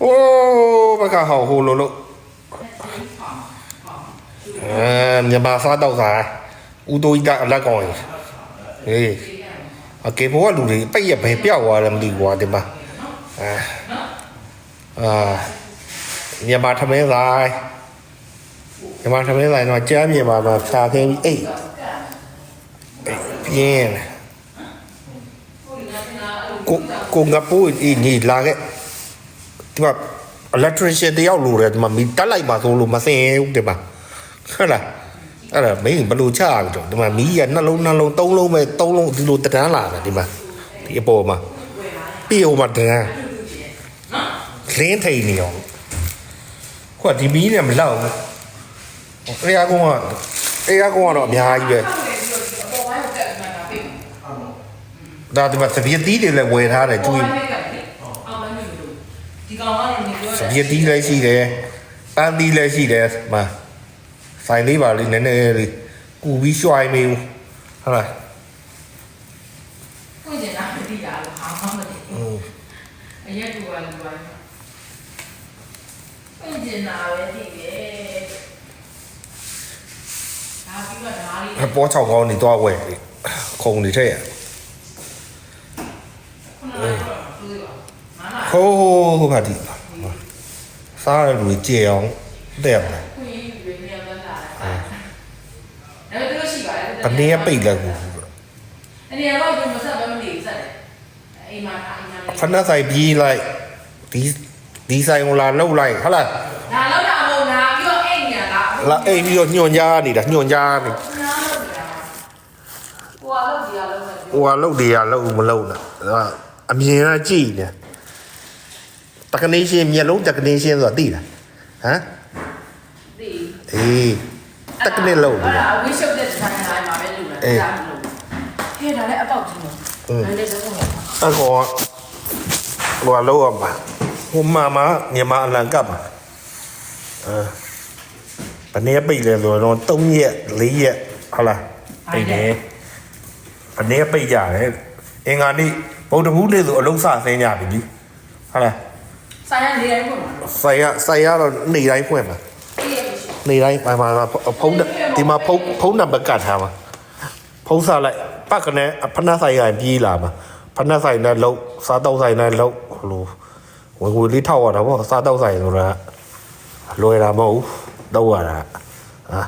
ဟိုးဘက်ကဟောဟိုလိုလို့အဲမြန်မာစားတော့စားဦးတိုးကြီးကအလက်ကောင်းရင်ဟေးအကေဘောကလူတွေပိတ်ရဘယ်ပြောက်သွားလဲမသိဘူးကွာဒီမှာအာအာမြန်မာထမင်းဆိုင်မြန်မာထမင်းဆိုင်တော့ကြားမြင်ပါမှာဖြာခင်းပြီးအိတ်အိတ်ပြင်းတယ်ကိုကိုငါပိုးအင်းကြီးလာခဲ့ ဒီမှာ electrician တယောက်လိုတယ်ဒီမှာမီတက်လိုက်ပါဆိုလို့မစင်ဘူးဒီမှာဟုတ်လားအဲ့ဒါမင်းဘယ်လိုချရကြတော့ဒီမှာမီးရနှလုံးနှလုံးသုံးလုံးပဲသုံးလုံးဒီလိုတန်းလာတယ်ဒီမှာဒီအပေါ်မှာပြီးအောင်မှာတန်းလင်းထိန်နေအောင်ခွက်ဒီမီးနဲ့မလောက်ဘူးအေးအကောင်ကအေးအကောင်ကတော့အများကြီးပဲအပေါ်ပိုင်းကိုတက်မှန်တာပြီဒါဒီမှာသပြည့်တီးတွေလည်းဝယ်ထားတယ်ကျွေးအောက်ပိုင်းမျိုးလို့ ဒီကောင်ကတော့နေပြောစပြည့်တီးလည်းရှိတယ်ပန်းတီးလည်းရှိတယ်မှာဆိုင်လေးပါလေးနည်းနည်းလေးကူပြီးရွှိုင်းနေဘူးဟုတ်လားကိုကျင်တာမသိတာလို့ဟာမှမသိอืมအရက်တူပါလူပါကိုကျင်တာပဲသိတယ်ဒါပြီးတော့ဒါလေးအပေါ်ချောက်ကောင်းနေတော့ဝယ်လေခုံနေထက်ရ ခုနကတော့သူကမနာ ဟိုးဟိုးပါဒီစားရလူကြေအောင်တဲ့ရမလားခွေးယူရင်းရမ်းလာတယ်ဒါပေမဲ့သူရှိပါတယ်ဘနေရပိတ်လဲကူအနေကတော့ဒီမဆက်ဘဲမနေစက်တယ်အိမ်မှာအိမ်မှာဖနက်ဆိုင်ပြေးလိုက်ဒီဒီဆိုင်ကိုလာလှုပ်လိုက်ဟုတ်လားဒါလောက်တာမဟုတ်လားပြီးတော့အိမ်ညာလားလာအိမ်ပြီးတော့ညွန်ကြားနေတာညွန်ကြားနေဟိုကလောက်ဒီကလောက်မယ်ဟိုကလှုပ်တယ်ရလှုပ်မလှုပ်နဲ့အမြင်ကကြည့်နေ တက္ကနီရှင်မျက်လုံးတက္ကနီရှင်ဆိုတာသိလားဟမ်ဒီအေးတက္ကနီလှုပ်နေအဲ့တယ်ဒါဝိရှုပ်တဲ့ဇာတ်တိုင်းမှာပဲလူလာအဲ့ဒါလို့ဟဲ့ဒါလည်းအပေါက်ကြီးနော်ဒါလည်းစက်ဆုံးအကောဟိုကလောက်အောင်ပါဟိုမှာမမြန်မာအလံကပ်ပါအဲဘယ်နေ့ပိတ်လဲဆိုတော့3ရက်4ရက်ဟုတ်လားပိတ်တယ်ဘယ်နေ့ပိတ်ကြတယ်အင်္ဂါနေ့ဗုဒ္ဓဟူးနေ့ဆိုအလုံးစဆင်းကြပြီဒီဟုတ်လား ဆိုင်ရနေတိုင်းပေါ့နော်ဆိုင်ရဆိုင်ရတော့နေ့တိုင်းဖွင့်ပါအေးရရှိနေ့တိုင်းပါပါဖုန်းဒီမှာဖုန်းဖုန်းနံပါတ်ကတ်ထားပါဖုန်းစားလိုက်ပတ်ကနေဖနက်ဆိုင်ရပြေးလာမှာဖနက်ဆိုင်နဲ့လုံးစားတော့ဆိုင်နဲ့လုံးဟလိုဝင်ဝင်လေးထောက်ရတာပေါ့စားတော့ဆိုင်ဆိုတာလွယ်တာမဟုတ်ဘူးတော့ရတာဟာ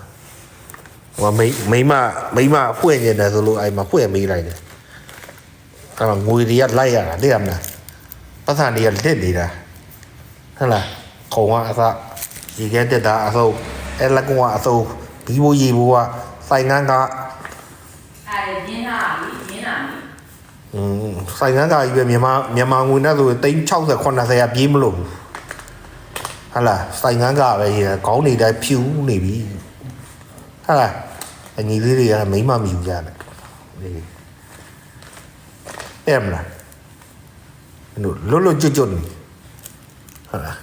ဟိုမိမိမမိမဖွင့်နေတယ်ဆိုလို့အဲ့မှာဖွင့်မေးလိုက်တယ်အဲ့မှာငွေတွေကလိုက်ရတာသိရမလားပတ်စံတွေကလက်နေတာ ဟုတ်လားခုံကအစရေခဲတက်တာအဆုံးအဲလက်ကုံကအဆုံးဘီဘိုးရေဘိုးကစိုင်ငန်းကအဲ့ရင်းနာလीရင်းနာလीอืมစိုင်ငန်းကကြီးပဲမြန်မာမြန်မာငွေနဲ့ဆိုရင်360 80ကပြေးမလို့ဘူးဟာလားစိုင်ငန်းကပဲရေခေါင်းနေတိုင်းဖြူနေပြီဟာလားအညီလေးတွေကမိမမယူကြတယ်ဒီအဲ့မလားလွတ်လွတ်ကျွတ်ကျွတ်နေ ဟာလား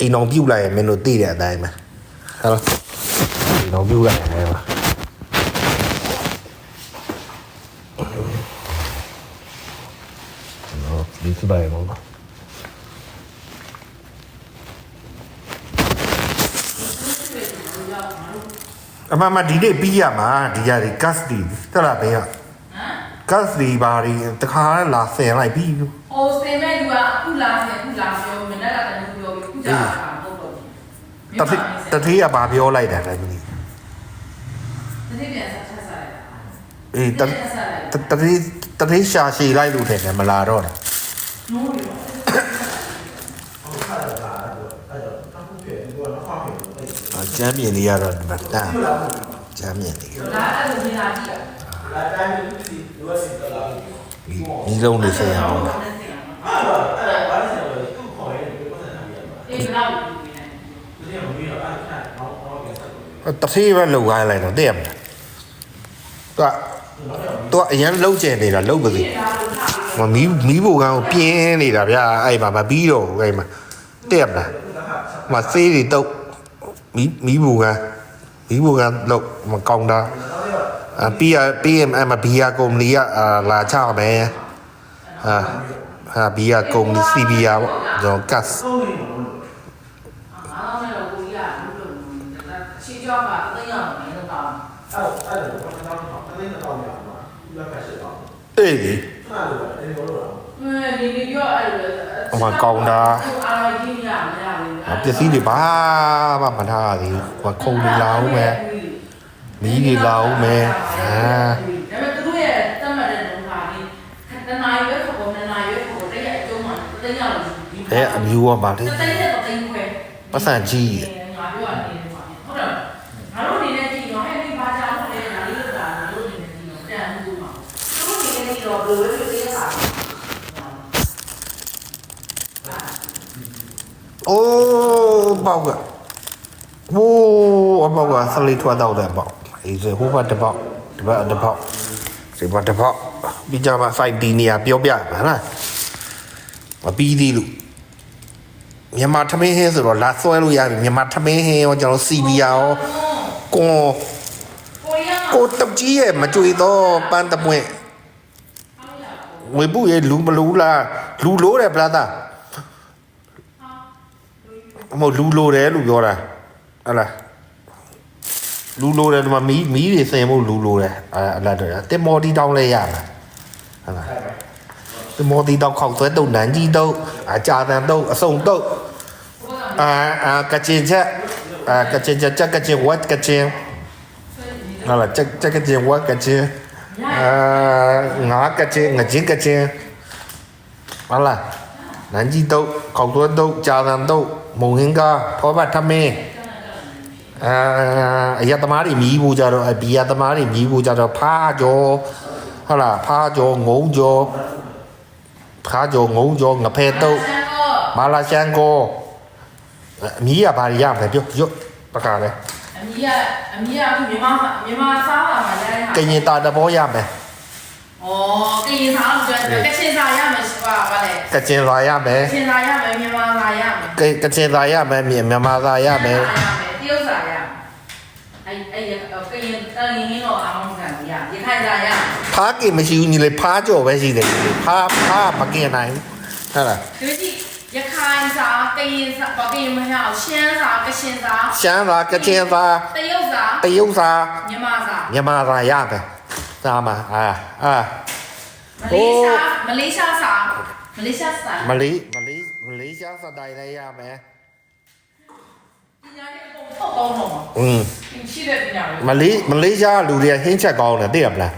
အိမ်အောင်ပြုတ်လိုက်ရင်မင်းတို့သိတဲ့အတိုင်းပဲဟာလားအိမ်အောင်ပြုတ်လိုက်ရင်လည်းပါနော်ဒီစပိုင်တော့အမမဒီနေ့ပြီးရမှာဒီရဒီ gas ဒီတက်လာပဲရဟမ် gas ဒီဘာဒီတခါလာဆင်လိုက်ပြီး ဟိုစင်မဲ့လူကအခုလာတယ်အခုလာပြောမနေ့ကတည်းကပြောပြီးအခုကြာတာမဟုတ်တော့တတိတတိယဘာပြောလိုက်တယ်လဲမသိတတိပြန်ဆက်ဆက်လိုက်တာအေးတဆက်ဆက်လိုက်တတိတတိရှာရှည်လိုက်လို့ထင်တယ်မလာတော့တာနိုးရောအကျမ်းမြင်လေးရတော့ဒီမှာတန်းကျမ်းမြင်လေးလာအဲ့လိုနေတာကြည့်တာဒီလုံးလေးဆက်ရအောင် အေးလာဘူး တတိပဲလုံခိုင်းလိုက်တော့တဲ့ရမလားသူကသူကအရန်လုံးကျင်နေတာလုံးပါစေမမီးမီးဘူကန်းကိုပြင်းနေတာဗျာအဲ့မှာမပြီးတော့ဘူးအဲ့မှာတဲ့ရမလားမသေးတွေတော့မီးမီးဘူကန်းမီးဘူကန်းလောက်မကောင်းတာအပီးရ PM အမဘီယာကုမ္ပဏီကအာလာချမယ်ဟာဟာဘီယာကုံစီဘီယာပေါ့ကျွန်တော် gas အားလုံးလည်းကိုကြီးကဘူးလို့ရှင်း ကြောကအသိရအောင်လည်းတော့အဲ့အဲ့ဒါတော့ကျွန်တော်တို့အသိနဲ့တော့ရအောင်ပါဒီကဆက်တော့အေးလေအဲ့ဒါလည်းအဲ့လိုတော့မင်းဒီဒီပြောအဲ့လိုအားကြီးရမရဘူးပစ္စည်းတွေဘာမှမထားရသေးဘူးဟိုခုံနေလာအောင်မယ်မီးတွေလာအောင်မယ်ဟာဒါပေမဲ့သူတို့ရဲ့တတ်မှတ်တဲ့လုံခါလေးတနားရွေးခေါ်ပေါ်နားရွေးခေါ်တရက်အကျုံးမှာတသိရလို့အဲအမျိုးကပါလေတသိတဲ့တသိခွဲပတ်စံကြီးငါပြောရတယ်ဟုတ်တယ်ငါတို့အနေနဲ့ကြည့်တော့ဟဲ့ဒီဘာကြောင့်လဲငါလေးကငါတို့အနေနဲ့ကြည့်တော့တန်မှုမှာသူတို့အနေနဲ့ကြည့်တော့ဘယ်လိုလဲသိရတာ အိုးပေါက်ကဟိုးအပေါက်ကဆလေးထွက်တော့တယ်ပေါ့အေးစေဟိုဘက်တစ်ပေါက်ဒီဘက်တစ်ပေါက်ဒီဘက်တစ်ပေါက်ပြီးကြမှာစိုက်တီနေရပြောပြမှာလားမပြီးသေးလို့မြန်မာထမင်းဟင်းဆိုတော့လာဆွဲလို့ရပြီမြန်မာထမင်းဟင်းရောကျွန်တော်စီဘီယာရောကွန်ကိုရီးယားကိုတက်ကြီးရဲ့မကြွေတော့ပန်းတပွင့်ဝေပုရဲ့လူမလူလားလူလို့တယ်ဗလာတာ မဟုတ်လူလို့တယ်လို့ပြောတာဟတ်လားလူလို့တယ်ဒီမှာမီးမီးတွေစင်ဖို့လူလို့တယ်အဲအလားတော့တင်မော်တီတောင်းလဲရလားဟတ်လားတင်မော်တီတောင်းခောက်ဆွဲတုတ်နန်ကြီးတုတ်အကြာတန်တုတ်အစုံတုတ်အာအာကချင်ချက်အာကချင်ချက်ချက်ကချင်ဝတ်ကချင်ဟုတ်လားချက်ကချက်ကချင်းဝက်ကချင်းအာငါကချင်းငချင်းကချင်းဟုတ်လား နန်ကြီးတုတ်ခေါက်သွဲတုတ်ကြာတန်တုတ်မုံဟင်းကားဖောဘတ်ထမင်းအာအရသမားတွေမြည်ဖို့ကြတော့အဘီရသမားတွေမြည်ဖို့ကြတော့ဖားကြောဟုတ်လားဖားကြောငုံကြောဖားကြောငုံကြောငဖဲတုတ်မာလာရှန်ကိုအမီးရဘာတွေရမလဲပြောရွတ်ပကားလဲအမီးကအမီးကအခုမြန်မာမြန်မာစားပါမှာရတဲ့ဟာကရင်တာတဘောရမယ်ဩကရင်စားလို့ပြောကချင်စားရမယ်ဆိုတာဗါလေ ကချင်လာရမယ်ကချင်စားရမယ်မြန်မာစားရမယ်ကကချင်လာရမယ်မြမြန်မာလာရမယ် တရုတ်စားရမယ်အဲ့အဲ့ကရင်တန်ရင်တော့အမောင်းကန်ရရခိုင်စားရဖားကင်မရှိဘူးညီလေးဖားကြော်ပဲရှိတယ်ညီလေးဖားဖားမကင်နိုင်ဟုတ်လားဒီကြည့်ရခိုင်စားကရင်စားဘာကရင်မဟောရှမ်းစားကချင်စားရှမ်းလာကချင်သာတရုတ်စားတရုတ်သာမြန်မာစားမြန်မာလာရမယ်သားမအာအာမလေးရှားမလေးရှားစား မလေးရှားစားမလေးမလေးမလေးရှားစတိုင်လည်းရမယ်ပညာရေးအကုန်ထောက်ကောင်းတော့မှာอืมရှိတဲ့ပညာရေးမလေးမလေးရှားလူတွေကဟင်းချက်ကောင်းတယ်သိရမလား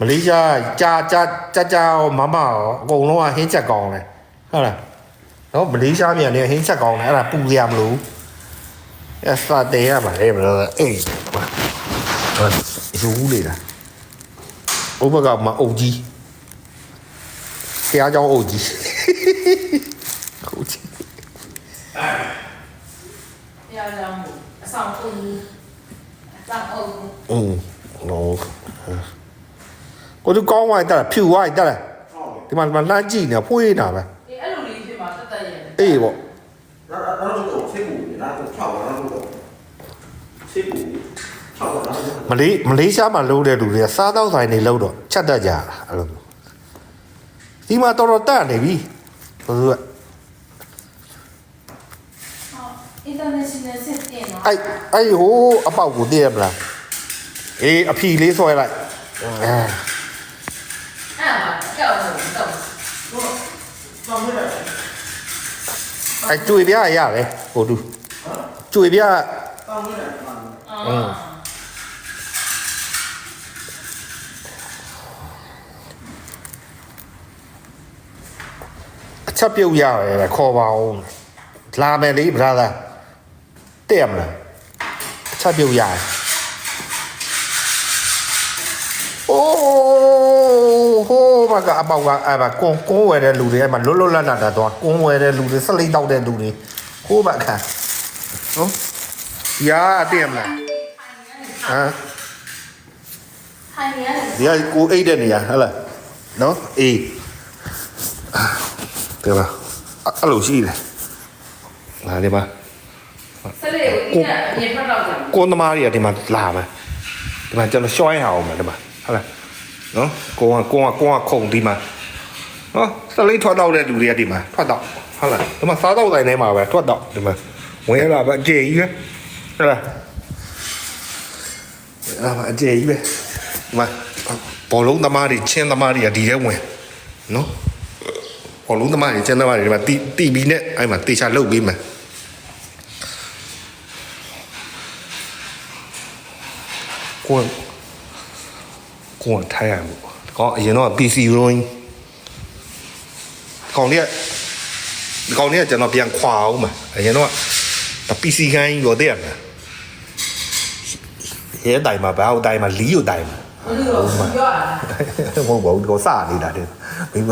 မလေးရှားကြာကြာကြာကြာရောမမရောအကုန်လုံးကဟင်းချက်ကောင်းတယ်ဟုတ်လားနော်မလေးရှားမြန်နေဟင်းချက်ကောင်းတယ်အဲ့ဒါပူစရာမလိုဘူးအဲ့စတဲ့ရမှာလေဘယ်လိုလဲအေးဟုတ်ယူဦးလေလားဥပကမှာအုပ်ကြီး ဆရာကြောင့်အုပ်ကြီးအုပ်ကြီး တရားကြောင့်အဆောင်အုပ်အဆောင်အုပ် อืมโน้ကိုသူကောင်းဝိုင်းတက်ဖြူဝိုင်းတက်တယ်ဒီမှာဒီမှာလှမ်းကြည့်နေဖွေးနေတာပဲ ဒီအဲ့လိုလေးဖြစ်မှာတက်တက်ရဲ့ အေးပေါ့ 然后然后就切骨，然后跳完然后就切骨，跳完然后就 မလေးမလေးရှားမှာလုံးတဲ့လူတွေကစားတော့ဆိုင်နေလုံးတော့ချက်တတ်ကြတာအဲ့လို ဒီမှာတော်တော်တန့်နေပြီဘယ်လိုလဲ international စစ်တင်နော်အဲ့အဲ့ဟိုအပေါက်ကိုသိရမလားအေးအဖြီလေးဆွဲလိုက်အဲအဲ့ပါကြောက်လို့တော့ဘာမှမလုပ်အဲ့ကျွေပြရရတယ်ဟိုတူကျွေပြတောင်းနေတာပါအင်း ချက်ပြုတ်ရတယ်ခေါ်ပါအောင်လာမယ်လေဗလာသာတဲ့ရမလားအချက်ပြုတ်ရတယ်အိုးဟိုးမကအပေါက်ကအဲ့မှာကွန်ကွန်ဝယ်တဲ့လူတွေအဲ့မှာလွတ်လွတ်လပ်လပ်တာတော့ကွန်ဝယ်တဲ့လူတွေဆက်လိတ်တောက်တဲ့လူတွေဟိုးမခါနော်ရာတဲ့ရမလားဟမ်ထိုင်နေရတယ်ဒီကကိုအိတ်တဲ့နေရာဟုတ်လားနော်အေး တဲ့ပါအဲ့လိုရှိတယ်ငါဒီမှာဆက်လေကိုဒီကအမြင်ဖတ်တော့ကြတယ်ကွန်သမားတွေကဒီမှာလာမယ်ဒီမှာကျွန်တော်ရှောင်းရအောင်မယ်ဒီမှာဟုတ်လားနော်ကိုကကိုကကိုကခုံဒီမှာနော်စလိတ်ထွက်တော့တဲ့လူတွေကဒီမှာထွက်တော့ဟုတ်လားဒီမှာစားတော့တိုင်းထဲမှာပဲထွက်တော့ဒီမှာဝင်လာပဲအကျေကြီးပဲဟုတ်လားအာမအကျေကြီးပဲဒီမှာဘောလုံးသမားတွေချင်းသမားတွေကဒီထဲဝင်နော် ဘောလုံးသမားတွေချင်းသမားတွေဒီမှာတီတီဘီနဲ့အဲ့မှာတေချာလုတ်ပြီးမယ်ကိုယ်ကိုယ်ထိုင်ရမှုကောအရင်တော့ PC ရုံးကောင်လေးကဒီကောင်လေးကကျွန်တော်ပြန်ခွာအောင်မှာအရင်တော့ဒါ PC ခိုင်းရောတဲ့ရမှာရဲတိုင်မှာဘာတိုင်မှာလီယိုတိုင်မှာဘယ်လိုပြောရလဲမဟုတ်ပါဘူးဒီကောင်စနေတာတဲ့မိမ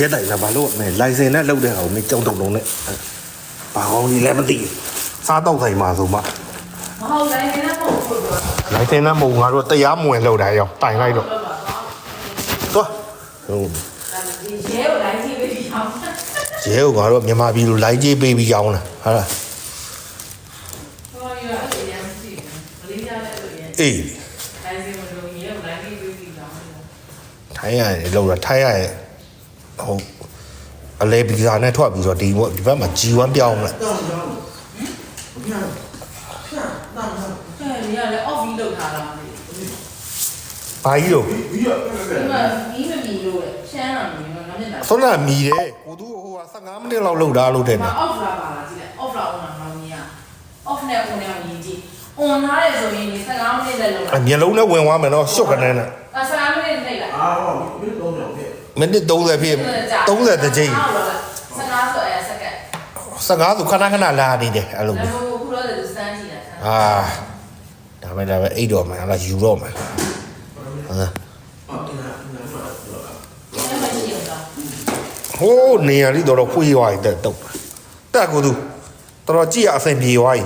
ရဲတိုင်ကဘာလို့မဲလိုင်စင်နဲ့လောက်တဲ့ကောင်မင်းကြောင်တုံတုံနဲ့ဘာကောင်ကြီးလည်းမသိဘူးစားတော့ဆိုင်မှာဆိုမှမဟုတ်လည်းနည်းနည်းပို့ပို့ပြောလိုင်စင်နဲ့မဟုတ်ငါတို့တရားမဝင်လောက်တာရောတိုင်လိုက်တော့သွားဟုတ်ဒီရဲကိုလိုက်ကြည့်ပြီးအောင်ရဲကငါတို့မြန်မာပြည်လိုလိုက်ကြေးပေးပြီးရောင်းတာဟာလားဟောရအဲ့ဒီရမ်းကြည့်မလေးရတဲ့လိုရဲအေးလိုက်စီမလို့ရဲကိုလိုက်ကြည့်ပြီးအောင်ထိုင်းရတယ်လောက်တာထိုင်းရရဲ့ ဟုတ်အလဲဗီဇာနဲ့ထွက်ပြီးတော့ဒီဘက်ဒီဘက်မှာ G1 ပြောင်းလိုက်တောင်းတောင်းဘုရားဖျားတောင်းတောင်းအဲ့ဒီကလည်း off ပြီးလောက်ထားတာလေဘာကြီးတော့ပြီးတော့ပြပြဒီမှာမီးမမီလို့ရှမ်းလာနေတော့ငါမျက်နှာဆွမ်းနာမီတယ်ကိုသူဟိုက15မိနစ်လောက်လောက်တာလို့ထင်မတယ် off လာပါလားကြည့်လိုက် off လာအောင်လားမောင်ကြီးက off နဲ့ on နဲ့မြည်ကြည့် on ထားတယ်ဆိုရင်ဒီ15မိနစ်လည်းလောက်အမျက်လုံးနဲ့ဝင်သွားမယ်နော်ရှုတ်ကနေနဲ့အ15မိနစ်နေလိုက်အာဟော မင်းတော့တော့ပြမိနစ်30ဖြစ်30တစ်ချိန်15ဆိုအဲစက္ကန့်15ဆိုခဏခဏလာနေတယ်အဲ့လိုဒါမျိုးမှမဟုတ်ခုတော့စမ်းကြည့်တာအာဒါပဲဒါပဲအိတ်တော့မယ်အဲ့ဒါယူတော့မယ်ဟာအော်တင်တာနာမတော့အဲ့မရှိဘူးလားဟိုးနေရာလေးတော့တော့ဖွေးသွားတယ်တော့တက်ကိုသူတော်တော်ကြည့်ရအဆင်ပြေသွားပြီ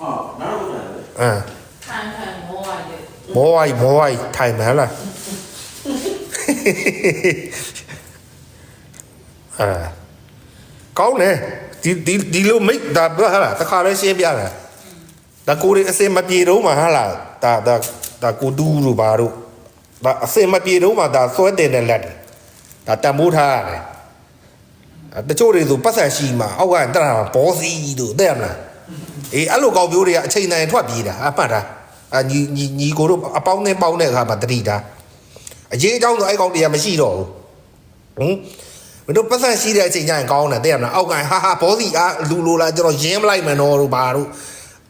ဟာနားတော့တယ်အမ်ခံခံမောရတယ်မောဝိုင်းမောဝိုင်းထိုင်မယ်လား အာကောင်းတယ်ဒီဒီဒီလိုမိတ်ဒါဘာလားတခါလဲရှင်းပြတာဒါကိုရီအစင်မပြေတော့မှာဟာလားဒါဒါဒါကိုတူးတို့ဘာတို့ဒါအစင်မပြေတော့မှာဒါဆွဲတင်တဲ့လက်တယ်ဒါတံမိုးထားရတယ်အဲတချို့တွေဆိုပတ်ဆက်ရှိမှာအောက်ကတက်တာဘောစီတို့တဲ့မလားအေးအဲ့လိုကောင်မျိုးတွေကအချိန်တိုင်းထွက်ပြေးတာအပတ်တာအညီညီညီကိုတို့အပေါင်းနဲ့ပေါင်းတဲ့အခါမှာတတိတာ အရေးအကြောင်းဆိုအဲ့ကောင်တွေကမရှိတော့ဘူးဟင်မင်းတို့ပတ်ဆက်ရှိတဲ့အချိန်ကျရင်ကောင်းတယ်တဲ့မလားအောက်ကဟာဟာဘောစီအားလူလိုလာကျွန်တော်ရင်းမလိုက်မယ်နော်တို့ဘာတို့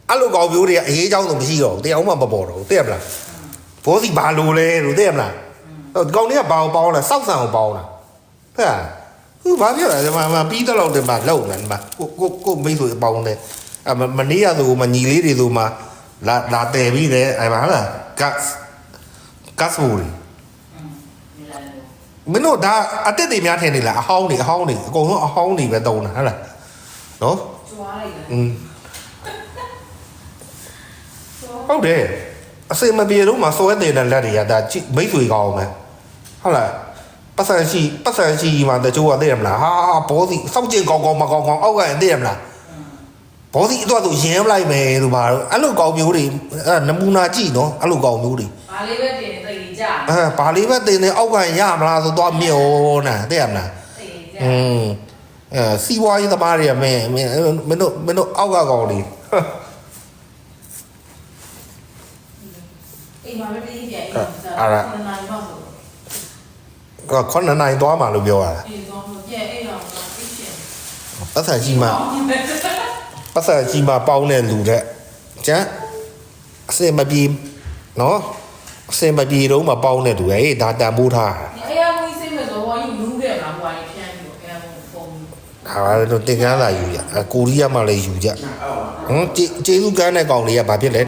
အဲ့လိုကောင်မျိုးတွေကအရေးအကြောင်းဆိုမရှိတော့ဘူးတရားမှမပေါ်တော့ဘူးတဲ့မလားဘောစီဘာလိုလဲတို့တဲ့မလားဟိုကောင်တွေကဘာကိုပေါင်းလဲစောက်ဆံကိုပေါင်းလားဟဲ့ဟိုဘာပြောလဲဒီမှာမပြီးတော့တယ်မှာလုံတယ်ဒီမှာကိုကိုကိုမိတ်ဆွေအပေါင်းတယ်အမမနေ့ကဆိုမညီလေးတွေဆိုမှလာလာတယ်ပြီးတယ်အဲ့မှာဟာလားကတ်ကတ်ဆိုလီဒီလာလို့ မင်းတို့ဒါအတက်တွေများထင်နေလားအဟောင်းတွေအဟောင်းတွေအကုန်လုံးအဟောင်းတွေပဲတုံးတာဟုတ်လားနော်ကျွားလိုက်တယ်อืมဟုတ်တယ်အစင်မပြေတော့မှစွဲနေတဲ့လက်တွေကဒါကြည့်မိတ်ဆွေကောင်းမယ်ဟုတ်လားပတ်စံရှိပတ်စံရှိမှတချို့ကသိရမလားဟာဘောစီစောက်ကျင်ကောင်းကောင်းမကောင်းကောင်းအောက်ကသိရမလားဘောစီအတွက်ဆိုရင်းလိုက်မယ်လို့ပါတော့အဲ့လိုကောင်းမျိုးတွေအဲ့နမူနာကြည့်နော်အဲ့လိုကောင်းမျိုးတွေဘာလေးပဲတင်သိကြ အဲဘာလေးပဲတင်နေအောက်ကရမလားဆိုတော့မြောနာသိရမလားသိကြอืมအဲစီးပွားရေးသမားတွေကမင်းမင်းမင်းတို့မင်းတို့အောက်ကကောင်တွေအိမ်မှာပဲပြီးပြန်အိမ်မှာနိုင်ပါဆိုကခွန်းနိုင်သွားမှလို့ပြောရတာအိမ်တော့ပြန်အိမ်တော့ပြီးချင်ပတ်စံကြီးမှပတ်စံကြီးမှပေါင်းတဲ့လူတဲ့ကျန်အစင်မပြေနော် အစင်မပြေတော့မှပေါင်းတဲ့လူဟေးဒါတန်ဖိုးထားအဲ့ရမွေးစိတ်မဲ့တော့ဝိုင်းလူးခဲ့မှာဟိုင်းပြန်ပြီးအဲ့ပုံပုံဒါပါတော့တင်ကန်းလာယူရအကိုရီးယားမှလည်းယူကြအော်ဟမ်ကျေကျေးဇူးကမ်းတဲ့ကောင်တွေကဘာဖြစ်လဲ